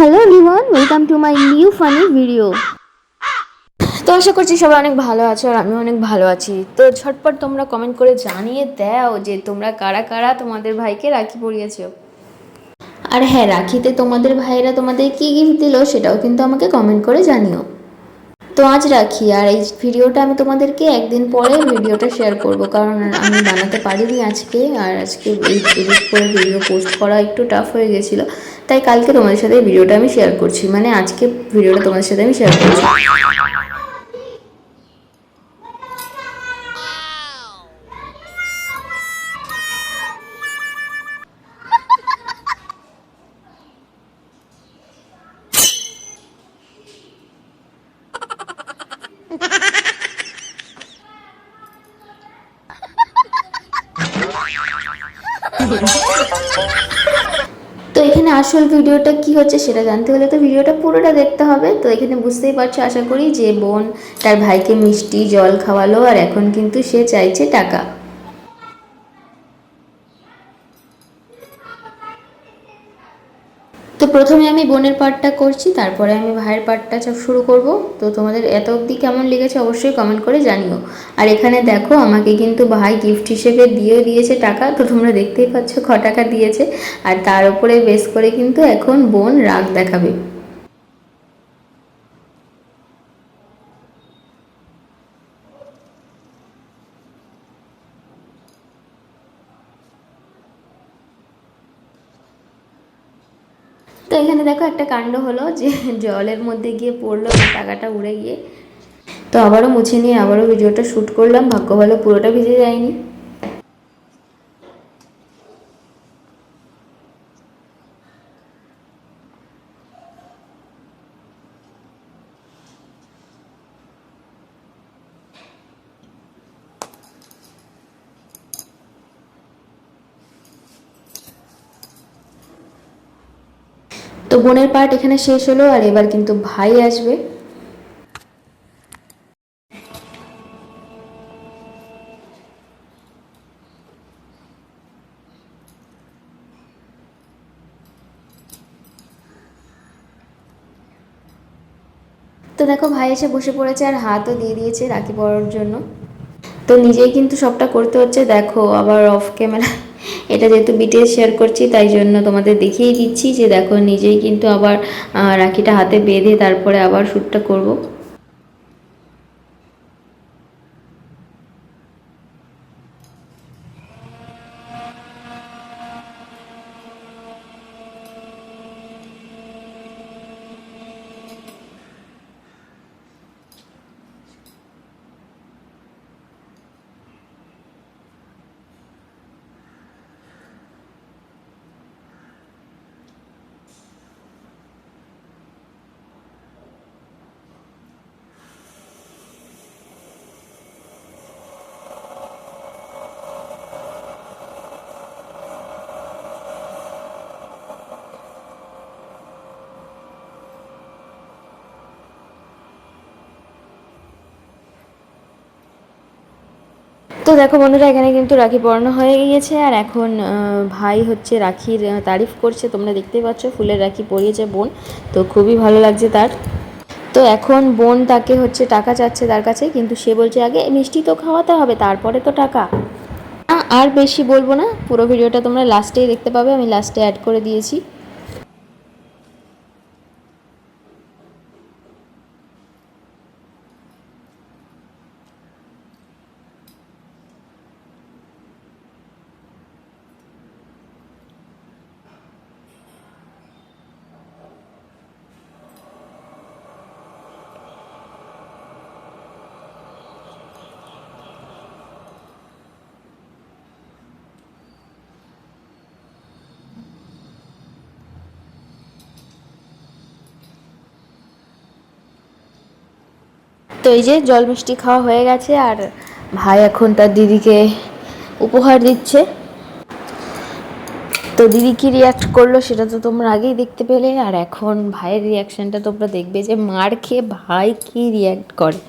Hello everyone welcome to my new funny video তো আশা করছি সবাই অনেক ভালো আছো আর আমি অনেক ভালো আছি। তো ঝটপট তোমরা কমেন্ট করে জানিয়ে দাও যে তোমরা কারা কারা তোমাদের ভাইকে রাখি পরিয়েছো। আর হ্যাঁ রাখিতে তোমাদের ভাইয়েরা তোমাদের কী গিফট দিল সেটাও কিন্তু আমাকে কমেন্ট করে জানিও। তো আজ রাখি আর এই ভিডিওটা আমি তোমাদেরকে একদিন পরে ভিডিওটা শেয়ার করব কারণ আমি বানাতে পারিনি আজকে আর আজকে এডিট করে ভিডিও পোস্ট করা একটু টাফ হয়ে গেছিল। তাই কালকে তোমাদের সাথে ভিডিওটা আমি শেয়ার করছি। মানে আজকে ভিডিওটা তোমাদের সাথে আমি শেয়ার করছি। তো এখানে আসল ভিডিওটা কি হচ্ছে সেটা জানতে হলে তো ভিডিওটা পুরোটা দেখতে হবে। তো এখানে বুঝতেই পারছ, আশা করি যে বোন তার ভাইকে মিষ্টি জল খাওয়ালো আর এখন কিন্তু সে চাইছে টাকা। তো প্রথমে আমি বোনের পার্টটা করছি, তারপরে আমি ভাইয়ের পার্টটা শুরু করব। তো তোমাদের এত অবধি কেমন লেগেছে অবশ্যই কমেন্ট করে জানিও। আর এখানে দেখো আমাকে কিন্তু ভাই গিফট হিসেবে দিয়েও দিয়েছে টাকা, তো তোমরা দেখতেই পাচ্ছ খ টাকা দিয়েছে। আর তার উপরে বেশ করে কিন্তু এখন বোন রাগ দেখাবে। তো এখানে দেখো একটা কাণ্ড হলো যে জলের মধ্যে গিয়ে পড়ল টাকাটা উড়ে গিয়ে। তো আবারও মুছে নিয়ে আবারও ভিডিওটা শ্যুট করলাম, ভাগ্য ভালো পুরোটা ভিজে যায়নি। বোনের পার্ট এখানে শেষ হলো, আর এবার কিন্তু ভাই আসবে। তো দেখো, ভাই এসে বসে পড়েছে আর হাতও দিয়ে দিয়েছে রাখি পরার জন্য। তো নিজেই কিন্তু সবটা করতে হচ্ছে। দেখো, আবার অফ ক্যামেরা এটা যেহেতু বিটিএস শেয়ার করছি, তাই জন্য তোমাদের দেখিয়ে দিচ্ছি যে দেখো নিজেই কিন্তু আবার রাখিটা হাতে বেঁধে তারপরে আবার শ্যুটটা করব। তো দেখো বন্ধুরা, এখানে কিন্তু রাখি পরানো হয়ে গিয়েছে। আর এখন ভাই হচ্ছে রাখির তারিফ করছে। তোমরা দেখতেই পাচ্ছ, ফুলের রাখি পরিয়েছে বোন। তো খুবই ভালো লাগছে তার। তো এখন বোন তাকে হচ্ছে টাকা চাচ্ছে তার কাছে, কিন্তু সে বলছে, আগে মিষ্টি তো খাওয়াতে হবে, তারপরে তো টাকা। আর বেশি বলব না, পুরো ভিডিওটা তোমরা লাস্টেই দেখতে পাবে। আমি লাস্টে অ্যাড করে দিয়েছি। তো এই যে জল মিষ্টি খাওয়া হয়ে গেছে, আর ভাই এখন তার দিদিকে উপহার দিচ্ছে। তো দিদি কি রিয়াক্ট করল সেটা তো তোমরা আগেই দেখতে পেলে, আর এখন ভাইয়ের রিয়াকশানটা তোমরা দেখবে যে মার খেয়ে ভাই কি রিয়াক্ট করে।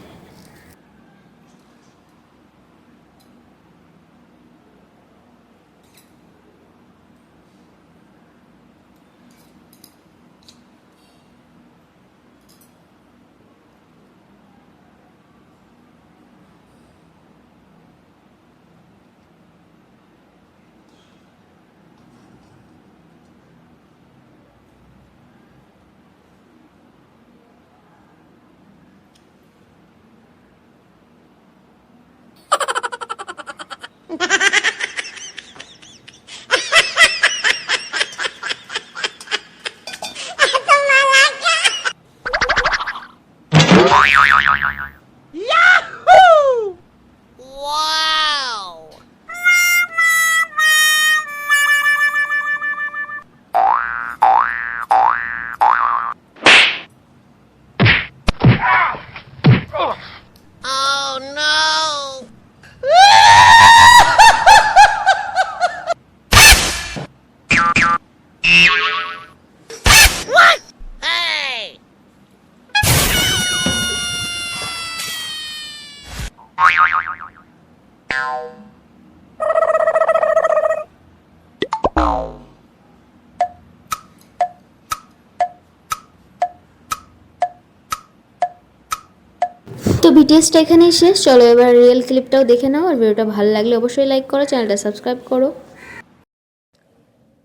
তো ভিডিওসটা এখানেই শেষ। চলো এবার রিয়েল ক্লিপটাও দেখে নাও আর ভিডিওটা ভালো লাগলে অবশ্যই লাইক করো চ্যানেলটা সাবস্ক্রাইব করো।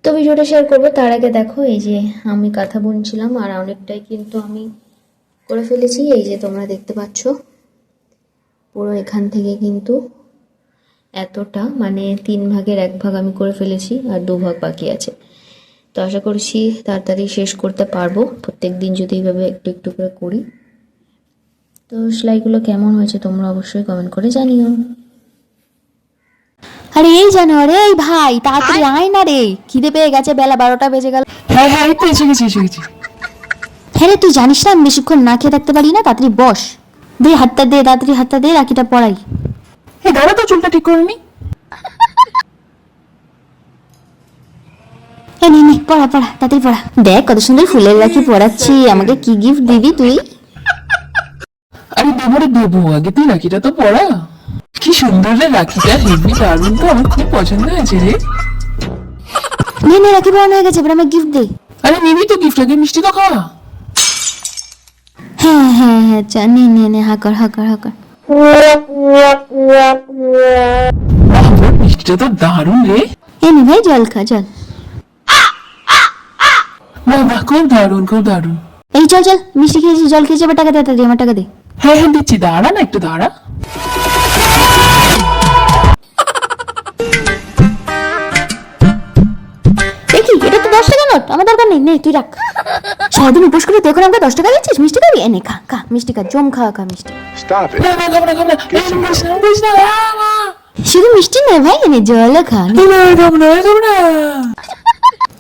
তো ভিডিওটা শেয়ার করব, তার আগে দেখো, এই যে আমি কথা বুনছিলাম আর অনেকটাই কিন্তু আমি করে ফেলেছি, এই যে তোমরা দেখতে পাচ্ছ, পুরো এখান থেকে কিন্তু এতটা মানে তিন ভাগের এক ভাগ আমি করে ফেলেছি আর দু ভাগ বাকি আছে। তো আশা করছি তাড়াতাড়ি শেষ করতে পারব। প্রত্যেক দিন যদি এইভাবে একটু একটু করে করি। তো সেলাইগুলো কেমন হয়েছে তোমরা অবশ্যই কমেন্ট করে জানিও। আরে এই জানো আরে এই ভাই তাড়াতাড়ি আয় না রে। খিদে পেয়ে গেছে বেলা বারোটা বেজে গেল। হ্যাঁ হ্যাঁ এই তো এসে গেছি এসে গেছি। হ্যাঁ রে তুই জানিস না আমি বেশিক্ষণ না খেয়ে থাকতে পারি না? তাড়াতাড়ি বস। দে হাতটা দে তাড়াতাড়ি হাতটা দে রাখিটা পড়াই। এই দাঁড়া তো চুলটা ঠিক করে নি। নে নে পড়া পড়া তাড়াতাড়ি পড়া। দেখ কত সুন্দর ফুলের রাখি পড়াচ্ছি আমাকে কি গিফট দিবি তুই? আরে দেবো রে দেবো আগে তুই রাখিটা তো পড়া। কি সুন্দর রে রাখিটা হেভি দারুণ তো আমার খুব পছন্দ হয়েছে রে। নে নে রাখি পড়ানো হয়ে গেছে এবার আমাকে গিফট দে। আরে নিবি তো গিফট আগে মিষ্টি তো খাওয়া হ্যাঁ হ্যাঁ হ্যাঁ চা নে নে নে হাকর হাকর হাকর। মিষ্টিটা তো দারুণ রে। এ নে ভাই জল খা জল। বাহ খুব দারুণ খুব দারুণ। এই চল চল মিষ্টি খেয়েছি জল খেয়েছি আবার টাকা দে তাড়াতাড়ি আমার টাকা দে। হ্যাঁ হ্যাঁ দিচ্ছি দাঁড়া না একটু দাঁড়া। নেই নে তুই রাখ সারাদিন উপোস করে তুই এখন আমাকে দশ টাকা দিচ্ছিস মিষ্টি খাবি এনে খা খা মিষ্টি খা জম খা খা মিষ্টি Stop it. শুধু মিষ্টি নয় ভাই এনে জল খা না, না, খাব না, খাব না।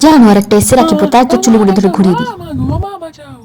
জানো আর একটা এসে রাখি পোতা তোর চুলগুলো ধরে ঘুরিয়ে দিই বাঁচাও।